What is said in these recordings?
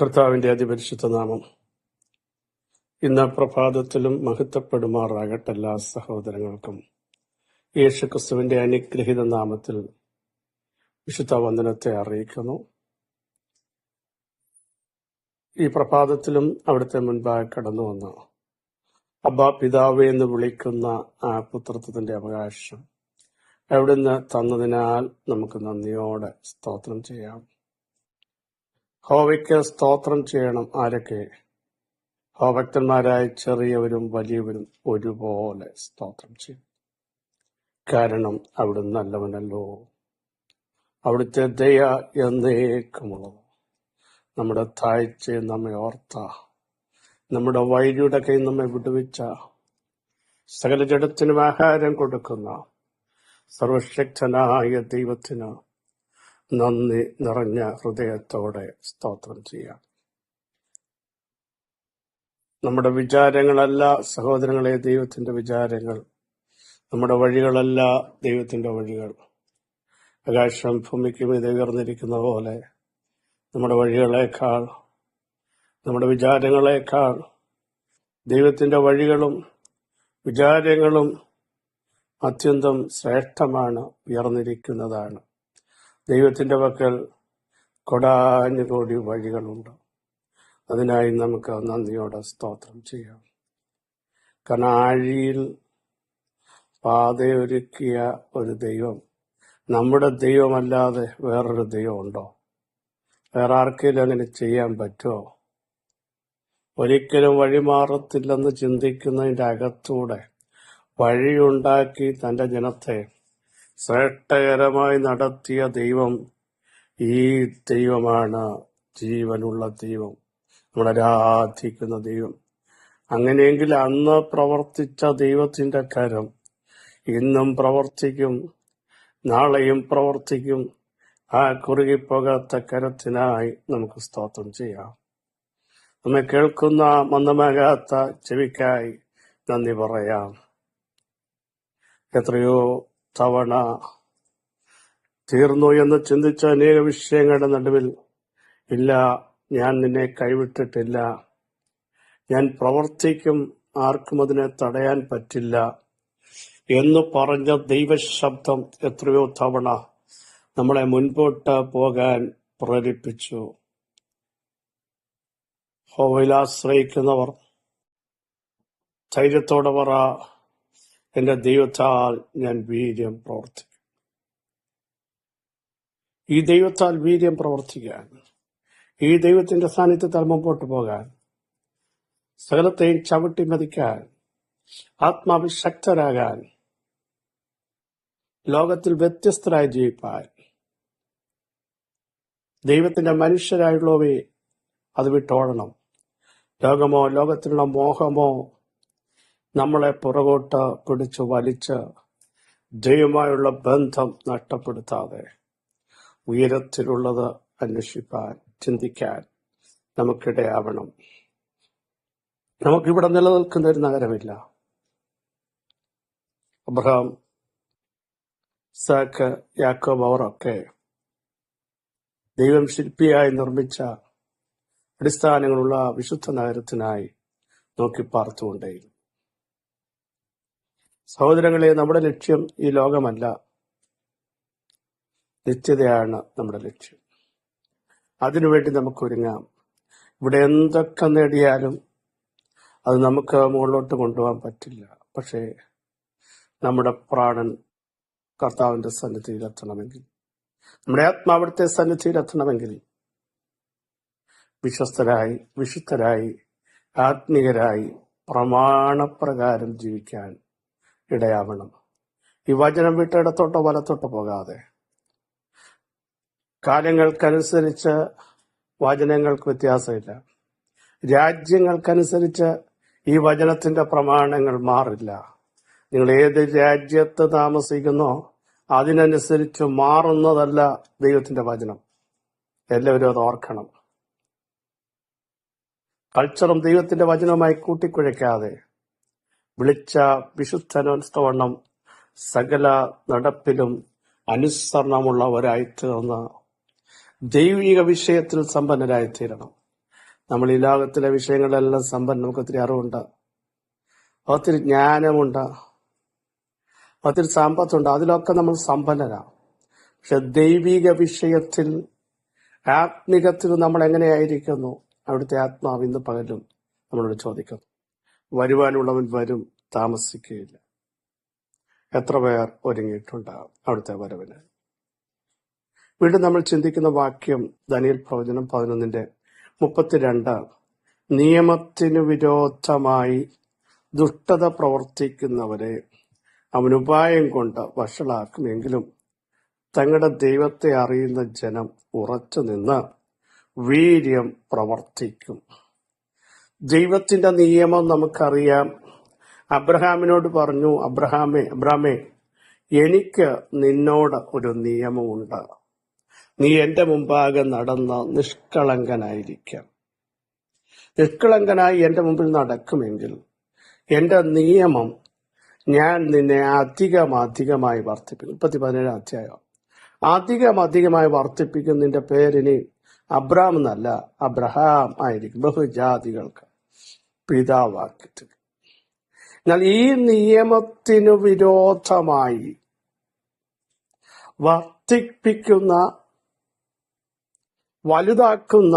കർത്താവിന്റെ അതിപരിശുദ്ധ നാമം. ഇന്ന് പ്രഭാതത്തിലും മഹത്വപ്പെടുമാറാകട്ടെ എല്ലാ സഹോദരങ്ങൾക്കും. യേശു ക്രിസ്തുവിന്റെ അനുഗ്രഹിത നാമത്തിൽ വിശുദ്ധ വന്ദനത്തെ അറിയിക്കുന്നു. ഈ പ്രഭാതത്തിലും അവിടുത്തെ മുൻപായി കടന്നു വന്ന അബ്ബ പിതാവ് എന്ന് വിളിക്കുന്ന ആ പുത്രത്വത്തിന്റെ അവകാശം എവിടുന്ന് തന്നതിനാൽ നമുക്ക് നന്ദിയോടെ സ്തോത്രം ചെയ്യാം. ഹോവയ്ക്ക് സ്തോത്രം ചെയ്യണം ആരൊക്കെ? ഹോഭക്തന്മാരായ ചെറിയവരും വലിയവരും ഒരുപോലെ സ്തോത്രം ചെയ്യും കാരണം അവിടെ നല്ലവനല്ലോ. അവിടുത്തെ ദയ എന്നേക്കുമുള്ളത് നമ്മുടെ താഴ്ച നമ്മെ ഓർത്ത. നമ്മുടെ വൈരിയുടെ കൈ നമ്മെ വിടുവിച്ച. സകല ജഡത്തിനും ആഹാരം കൊടുക്കുന്ന സർവശക്തനായ ദൈവത്തിന് നന്ദി നിറഞ്ഞ ഹൃദയത്തോടെ സ്തോത്രം ചെയ്യാം. നമ്മുടെ വിചാരങ്ങളല്ല സഹോദരങ്ങളെ ദൈവത്തിന്റെ വിചാരങ്ങൾ. നമ്മുടെ വഴികളല്ല ദൈവത്തിന്റെ വഴികൾ. ആകാശം ഭൂമിക്ക് ഇത് ഉയർന്നിരിക്കുന്ന പോലെ നമ്മുടെ വഴികളേക്കാൾ നമ്മുടെ വിചാരങ്ങളേക്കാൾ ദൈവത്തിന്റെ വഴികളും വിചാരങ്ങളും അത്യന്തം ശ്രേഷ്ഠമാണ് ഉയർന്നിരിക്കുന്നതാണ്. ദൈവത്തിന്റെ പക്കൽ കൊടാനുകോടി വഴികളുണ്ട്. അതിനായി നമുക്ക് നന്ദിയോടെ സ്തോത്രം ചെയ്യാം. കാരണം ആഴിയിൽ പാതയൊരുക്കിയ ഒരു ദൈവം നമ്മുടെ ദൈവമല്ലാതെ വേറൊരു ദൈവമുണ്ടോ? വേറെ ആർക്കെങ്കിലും അങ്ങനെ ചെയ്യാൻ പറ്റുമോ? ഒരിക്കലും വഴിമാറത്തില്ലെന്ന് ചിന്തിക്കുന്നതിന്റെ അകത്തൂടെ വഴിയുണ്ടാക്കി തന്റെ ജനത്തെ ശ്രേഷ്ഠകരമായി നടത്തിയ ദൈവം ഈ ദൈവമാണ്. ജീവനുള്ള ദൈവം. നമ്മൾ ആരാധിക്കുന്ന ദൈവം. അങ്ങനെയെങ്കിൽ അന്ന് പ്രവർത്തിച്ച ദൈവത്തിന്റെ കരം ഇന്നും പ്രവർത്തിക്കും. നാളെയും പ്രവർത്തിക്കും. ആ കുറുകിപ്പോകാത്ത കരത്തിനായി നമുക്ക് സ്തോത്രം ചെയ്യാം. നമ്മെ കേൾക്കുന്ന മന്ദമാകാത്ത ചെവിക്കായി നന്ദി പറയാം. എത്രയോ തവണ തീർന്നു എന്ന് ചിന്തിച്ച അനേക വിഷയങ്ങളുടെ നടുവിൽ ഇല്ല ഞാൻ നിന്നെ കൈവിട്ടിട്ടില്ല. ഞാൻ പ്രവർത്തിക്കും ആർക്കും അതിനെ തടയാൻ പറ്റില്ല എന്ന് പറഞ്ഞ ദൈവശബ്ദം എത്രയോ തവണ നമ്മളെ മുൻപോട്ട് പോകാൻ പ്രേരിപ്പിച്ചു. ഹോവയിൽ ആശ്രയിക്കുന്നവർ ധൈര്യത്തോടെ പറ എന്റെ ദൈവത്താൽ ഞാൻ വീര്യം പ്രവർത്തിക്കും. ഈ ദൈവത്താൽ വീര്യം പ്രവർത്തിക്കാൻ ഈ ദൈവത്തിന്റെ സാന്നിധ്യത്താൽ മുമ്പോട്ട് പോകാൻ സകലത്തെയും ചവിട്ടി മതിക്കാൻ ആത്മാവിൽ ശക്തരാകാൻ ലോകത്തിൽ വ്യത്യസ്തരായി ജീവിപ്പാൻ ദൈവത്തിന്റെ മനുഷ്യരായുള്ളവയെ അത് വിട്ടോടണം. ലോകമോ ലോകത്തിലുള്ള മോഹമോ നമ്മളെ പുറകോട്ട് പിടിച്ചു വലിച്ച് ദൈവമായുള്ള ബന്ധം നഷ്ടപ്പെടുത്താതെ ഉയരത്തിലുള്ളത് അന്വേഷിപ്പാൻ ചിന്തിക്കാൻ നമുക്കിടയാവണം. നമുക്കിവിടെ നിലനിൽക്കുന്ന ഒരു നഗരമില്ല. അബ്രഹാം സാക്ക് യാക്കോബ് അവരൊക്കെ ദൈവം ശില്പിയായി നിർമ്മിച്ച അടിസ്ഥാനങ്ങളുള്ള വിശുദ്ധ നഗരത്തിനായി നോക്കി പാർത്തുകൊണ്ടേയിരുന്നു. സഹോദരങ്ങളെ നമ്മുടെ ലക്ഷ്യം ഈ ലോകമല്ല. നിത്യതയാണ് നമ്മുടെ ലക്ഷ്യം. അതിനുവേണ്ടി നമുക്ക് ഒരുങ്ങാം. ഇവിടെ എന്തൊക്കെ നേടിയാലും അത് നമുക്ക് മുകളിലോട്ട് കൊണ്ടുപോകാൻ പറ്റില്ല. പക്ഷേ നമ്മുടെ പ്രാണൻ കർത്താവിന്റെ സന്നിധിയിൽ എത്തണമെങ്കിൽ നമ്മുടെ ആത്മാവിടുത്തെ സന്നിധിയിൽ എത്തണമെങ്കിൽ വിശ്വസ്തരായി വിശുദ്ധരായി ആത്മീയരായി പ്രമാണപ്രകാരം ജീവിക്കാൻ ഇടയാവണം. ഈ വചനം വിട്ടിടത്തോട്ടോ വലത്തോട്ടോ പോകാതെ. കാലങ്ങൾക്കനുസരിച്ച് വചനങ്ങൾക്ക് വ്യത്യാസമില്ല. രാജ്യങ്ങൾക്കനുസരിച്ച് ഈ വചനത്തിന്റെ പ്രമാണങ്ങൾ മാറില്ല. നിങ്ങൾ ഏത് രാജ്യത്ത് താമസിക്കുന്നോ അതിനനുസരിച്ച് മാറുന്നതല്ല ദൈവത്തിന്റെ വചനം. എല്ലാവരും അത് ഓർക്കണം. കൾച്ചറും ദൈവത്തിന്റെ വചനവുമായി കൂട്ടിക്കുഴയ്ക്കാതെ വിളിച്ച വിശുദ്ധനോസ്തവണ്ണം സകല നടപ്പിലും അനുസരണമുള്ളവരായി തീർന്ന ദൈവിക വിഷയത്തിൽ സമ്പന്നരായി തീരണം നമ്മൾ ഈ ലോകത്തിലെ വിഷയങ്ങളിലെല്ലാം സമ്പന്ന നമുക്ക് ഒത്തിരി അറിവുണ്ട്. ഒത്തിരി ജ്ഞാനമുണ്ട്. ഒത്തിരി സമ്പത്തുണ്ട്. അതിലൊക്കെ നമ്മൾ സമ്പന്നരാ. പക്ഷെ ദൈവിക വിഷയത്തിൽ ആത്മികത്തിൽ നമ്മൾ എങ്ങനെയായിരിക്കുന്നു? അവിടുത്തെ ആത്മാവ് ഇന്ന് പകലും നമ്മളോട് ചോദിക്കുന്നു. വരുവാനുള്ളവൻ വരും താമസിക്കുകയില്ല എത്ര പേർ ഒരുങ്ങിയിട്ടുണ്ടാകും അവിടുത്തെ വരവിന്. വീണ്ടും നമ്മൾ ചിന്തിക്കുന്ന വാക്യം ദനിയൽ പ്രവചനം പതിനൊന്നിന്റെ മുപ്പത്തിരണ്ട്. നിയമത്തിനു വിരോധമായി ദുഷ്ടത പ്രവർത്തിക്കുന്നവരെ അവനുപായം ഉപായം കൊണ്ട് വഷളാക്കുമെങ്കിലും തങ്ങളുടെ ദൈവത്തെ അറിയുന്ന ജനം ഉറച്ചു നിന്ന് വീര്യം പ്രവർത്തിക്കും. ദൈവത്തിന്റെ നിയമം നമുക്കറിയാം. അബ്രഹാമിനോട് പറഞ്ഞു അബ്രഹാമേ അബ്രഹാമേ എനിക്ക് നിന്നോട് ഒരു നിയമമുണ്ട്. നീ എന്റെ മുമ്പാകെ നടന്ന നിഷ്കളങ്കനായിരിക്കാം. നിഷ്കളങ്കനായി എന്റെ മുമ്പിൽ നടക്കുമെങ്കിൽ എന്റെ നിയമം ഞാൻ നിന്നെ അധികം അധികമായി വർദ്ധിപ്പിക്കും. മുപ്പത്തി പതിനേഴാം അധ്യായം. അധികം അധികമായി വർദ്ധിപ്പിക്കും നിന്റെ പേരിനി അബ്രാം എന്നല്ല അബ്രഹാം ആയിരിക്കും. ബഹുജാതികൾക്ക്. പിതാവാക്കി എന്നാൽ ഈ നിയമത്തിനു വിരോധമായി വർദ്ധിപ്പിക്കുന്ന വലുതാക്കുന്ന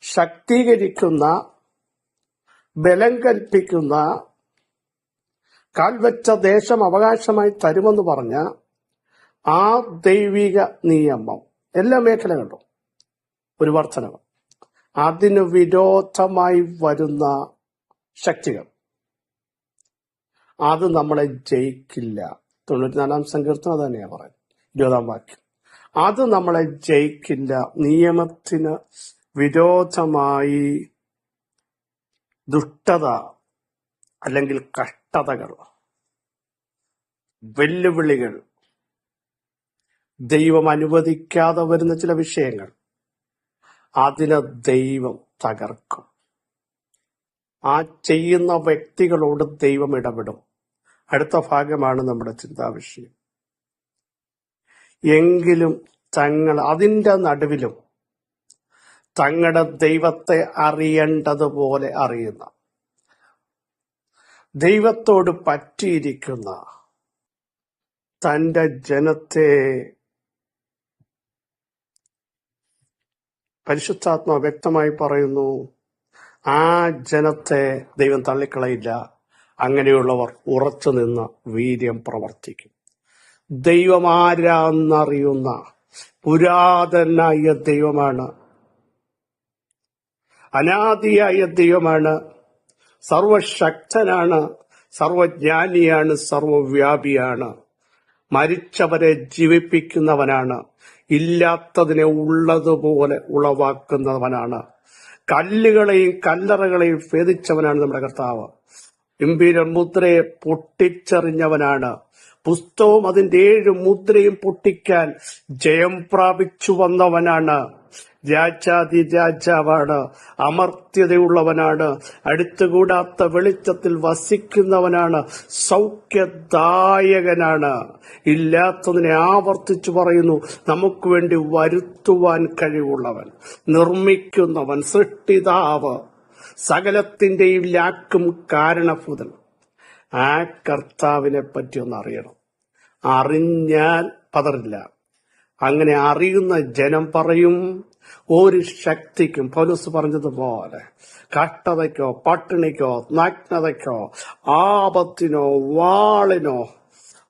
ശക്തീകരിക്കുന്ന ബലം കൽപ്പിക്കുന്ന കാൽവച്ച ദേശം അവകാശമായി തരുമെന്ന് പറഞ്ഞ ആ ദൈവിക നിയമം എല്ലാ മേഖലകളിലും ഒരു വർധനവ്. അതിന് വിരോധമായി വരുന്ന ശക്തികൾ. അത് നമ്മളെ ജയിക്കില്ല. തൊണ്ണൂറ്റിനാലാം സങ്കീർത്തനം തന്നെയാ പറയുന്നത്. ഇരുപതാം വാക്യം. അത് നമ്മളെ ജയിക്കില്ല. നിയമത്തിന് വിരോധമായി ദുഷ്ടത അല്ലെങ്കിൽ കഷ്ടതകൾ വെല്ലുവിളികൾ ദൈവം അനുവദിക്കാതെ വരുന്ന ചില വിഷയങ്ങൾ അതിനെ ദൈവം തകർക്കും. ആ ചെയ്യുന്ന വ്യക്തികളോട് ദൈവം ഇടപെടും. അടുത്ത ഭാഗമാണ് നമ്മുടെ ചിന്താവിഷയം. എങ്കിലും തങ്ങൾ അതിന്റെ നടുവിലും തങ്ങളുടെ ദൈവത്തെ അറിയേണ്ടതുപോലെ അറിയുന്ന ദൈവത്തോട് പറ്റിയിരിക്കുന്ന തന്റെ ജനത്തെ പരിശുദ്ധാത്മ വ്യക്തമായി പറയുന്നു ആ ജനത്തെ ദൈവം തള്ളിക്കളയില്ല. അങ്ങനെയുള്ളവർ ഉറച്ചു നിന്ന് വീര്യം പ്രവർത്തിക്കും. ദൈവമാരാന്നറിയുന്ന പുരാതനായ ദൈവമാണ്. അനാദിയായ ദൈവമാണ്. സർവശക്തനാണ് സർവജ്ഞാനിയാണ് സർവവ്യാപിയാണ്. മരിച്ചവരെ ജീവിപ്പിക്കുന്നവനാണ്. ഇല്ലാത്തതിനെ ഉള്ളതുപോലെ ഉളവാക്കുന്നവനാണ്. കല്ലുകളെയും കല്ലറകളെയും ഭേദിച്ചവനാണ് നമ്മുടെ കർത്താവ്. ഗംഭീര മുദ്രയെ പൊട്ടിച്ചെറിഞ്ഞവനാണ്. പുസ്തകവും അതിന്റെ ഏഴ് മുദ്രയും പൊട്ടിക്കാൻ ജയം പ്രാപിച്ചു വന്നവനാണ്. രാജാതി രാജാവാണ് അമർത്യതയുള്ളവനാണ്. അടുത്തുകൂടാത്ത വെളിച്ചത്തിൽ വസിക്കുന്നവനാണ്. സൗഖ്യദായകനാണ്. ഇല്ലാത്തതിനെ ആവർത്തിച്ചു പറയുന്നു. നമുക്ക് വേണ്ടി വരുത്തുവാൻ കഴിവുള്ളവൻ. നിർമ്മിക്കുന്നവൻ സൃഷ്ടിതാവ്. സകലത്തിന്റെയും ലാക്കും കാരണഭൂതൻ. ആ കർത്താവിനെ പറ്റി ഒന്ന് അറിയണം. അറിഞ്ഞാൽ പതറില്ല. അങ്ങനെ അറിയുന്ന ജനം പറയും ഒരു ശക്തിക്കും പൗലൂസ് പറഞ്ഞതുപോലെ കഷ്ടതയ്ക്കോ പട്ടിണിക്കോ നഗ്നതയ്ക്കോ ആപത്തിനോ വാളിനോ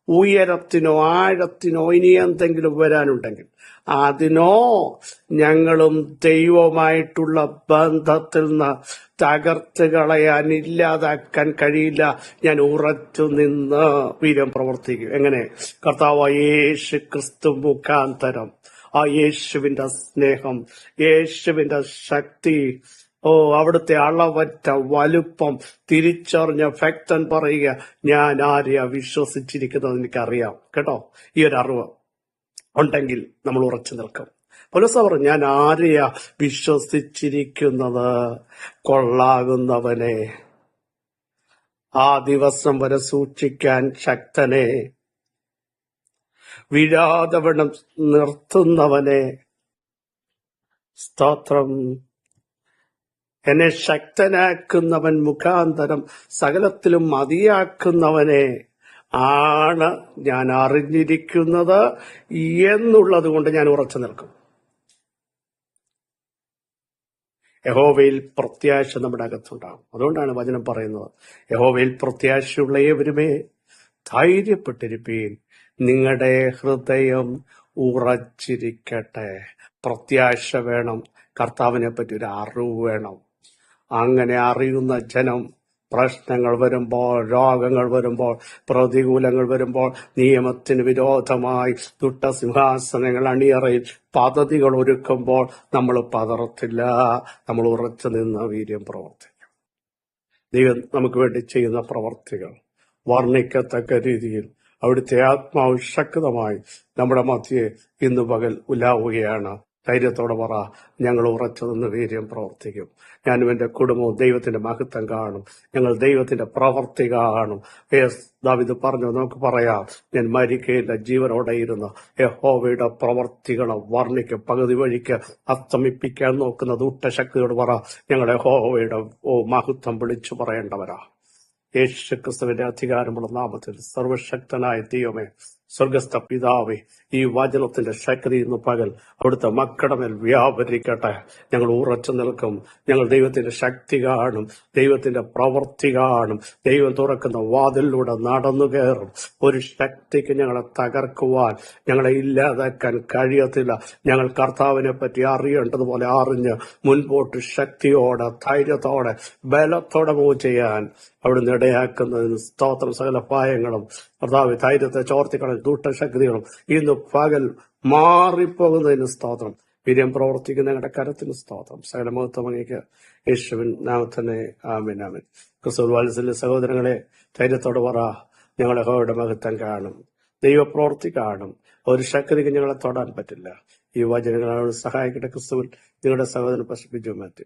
ഉയരത്തിനോ ആഴത്തിനോ ഇനി എന്തെങ്കിലും വരാനുണ്ടെങ്കിൽ അതിനോ ഞങ്ങളും ദൈവമായിട്ടുള്ള ബന്ധത്തിൽ നിന്ന് തകർത്ത് കളയാൻ ഇല്ലാതാക്കാൻ കഴിയില്ല. ഞാൻ ഉറച്ചു നിന്ന് വീരം പ്രവർത്തിക്കും. എങ്ങനെ? കർത്താവ് യേശു ക്രിസ്തു മുഖാന്തരം. ആ യേശുവിന്റെ സ്നേഹം യേശുവിന്റെ ശക്തി ഓ അവിടുത്തെ അളവറ്റ വലുപ്പം തിരിച്ചറിഞ്ഞ ഭക്തൻ പറയുക ഞാൻ ആരെയാ വിശ്വസിച്ചിരിക്കുന്നത്? എനിക്കറിയാം. കേട്ടോ? ഈ ഒരു അറിവ്. ഉണ്ടെങ്കിൽ നമ്മൾ ഉറച്ചു നിൽക്കും. പോലീസ് പറഞ്ഞു ഞാൻ ആരെയാ വിശ്വസിച്ചിരിക്കുന്നത്? കൊള്ളാകുന്നവനെ. ആ ദിവസം വരെ സൂക്ഷിക്കാൻ ശക്തനെ. വിഴാതവണം നിർത്തുന്നവനെ. സ്തോത്രം. എന്നെ ശക്തനാക്കുന്നവൻ മുഖാന്തരം സകലത്തിലും മതിയാക്കുന്നവനെ. ആണ് ഞാൻ അറിഞ്ഞിരിക്കുന്നത് എന്നുള്ളത് കൊണ്ട് ഞാൻ ഉറച്ചു നിൽക്കും. യഹോവയിൽ പ്രത്യാശ നമ്മുടെ അകത്തുണ്ടാകും. അതുകൊണ്ടാണ് വചനം പറയുന്നത്. യഹോവയിൽ പ്രത്യാശയുള്ള ഏവരുമേ ധൈര്യപ്പെട്ടിരിപ്പീൻ. നിങ്ങളുടെ ഹൃദയം ഉറച്ചിരിക്കട്ടെ. പ്രത്യാശ വേണം. കർത്താവിനെ പറ്റി ഒരു അറിവ് വേണം. അങ്ങനെ അറിയുന്ന ജനം പ്രശ്നങ്ങൾ വരുമ്പോൾ രോഗങ്ങൾ വരുമ്പോൾ പ്രതികൂലങ്ങൾ വരുമ്പോൾ നിയമത്തിന് വിരോധമായി ദുഷ്ടസിംഹാസനങ്ങൾ അണിയറയിൽ പദ്ധതികൾ ഒരുക്കുമ്പോൾ നമ്മൾ പതറത്തില്ല. നമ്മൾ ഉറച്ചു നിന്ന വീര്യം പ്രവർത്തിക്കും. ദൈവം നമുക്ക് വേണ്ടി ചെയ്യുന്ന പ്രവർത്തികൾ വർണിക്കത്തക്ക രീതിയിൽ അവിടുത്തെ ആത്മാവ് ശക്തമായി നമ്മുടെ മധ്യേ ഇന്ന് പകൽ ഉലാവുകയാണ്. ധൈര്യത്തോടെ പറ. ഞങ്ങൾ ഉറച്ചു നിന്ന് വീര്യം പ്രവർത്തിക്കും. ഞാനും എന്റെ കുടുംബവും ദൈവത്തിന്റെ മഹത്വം കാണും. ഞങ്ങൾ ദൈവത്തിന്റെ പ്രവർത്തി കാണും. ദാവിദ് പറഞ്ഞു നമുക്ക് പറയാം ഞാൻ മരിക്കയില്ല ജീവനോടെ ഇരുന്ന് യഹോവയുടെ പ്രവർത്തികളെ വർണിക്ക്. പകുതി വഴിക്ക് അസ്തമിപ്പിക്കാൻ നോക്കുന്ന ദുഷ്ടശക്തിയോട് പറ. ഞങ്ങൾ യഹോവയുടെ ഓ മഹത്വം വിളിച്ചു പറയേണ്ടവരാ. യേശു ക്രിസ്തുവിന്റെ അധികാരമുള്ള നാമത്തിൽ സർവശക്തനായ ദൈവമേ സ്വർഗസ്ഥ പിതാവെ ഈ വചനത്തിന്റെ ശക്തി ഇന്ന് പകൽ അവിടുത്തെ മക്കളുടെ മേൽ വ്യാപരിക്കട്ടെ. ഞങ്ങൾ ഉറച്ചു നിൽക്കും. ഞങ്ങൾ ദൈവത്തിന്റെ ശക്തി കാണും. ദൈവത്തിന്റെ പ്രവൃത്തി കാണും. ദൈവം തുറക്കുന്ന വാതിലൂടെ നടന്നു കയറും. ഒരു ശക്തിക്ക് ഞങ്ങളെ തകർക്കുവാൻ ഞങ്ങളെ ഇല്ലാതാക്കാൻ കഴിയത്തില്ല. ഞങ്ങൾ കർത്താവിനെ പറ്റി അറിയേണ്ടതുപോലെ അറിഞ്ഞ് മുൻപോട്ട് ശക്തിയോടെ ധൈര്യത്തോടെ ബലത്തോടെ മൂവ് ചെയ്യാൻ അവിടുന്ന് ഇടയാക്കുന്നതിന് സ്തോത്രം. സകല പായങ്ങളും കർത്താവ് ധൈര്യത്തെ ചോർത്തിക്കളയും ദുഷ്ടശക്തികളും ഇന്ന് പകൽ മാറിപ്പോകുന്നതിന് സ്തോത്രം. വീര്യം പ്രവർത്തിക്കുന്ന ഞങ്ങളുടെ കരത്തിന് സ്തോത്രം. സകല മഹത്വം അങ്ങേക്ക് യേശുവിൻ നാമത്തന്നെ. ആമിൻ ആമിൻ. ക്രിസ്തു വാത്സല്യ സഹോദരങ്ങളെ ധൈര്യത്തോട് പറ ഞങ്ങളെ ഹോയുടെ മഹത്വം കാണും. ദൈവപ്രവർത്തി കാണും. ഒരു ശക്തിക്ക് ഞങ്ങളെ തൊടാൻ പറ്റില്ല. ഈ വചനങ്ങളോട് സഹായിക്കട്ടെ ക്രിസ്തുവിൽ. നിങ്ങളുടെ സഹോദരൻ പശിപ്പിച്ചു മാറ്റി.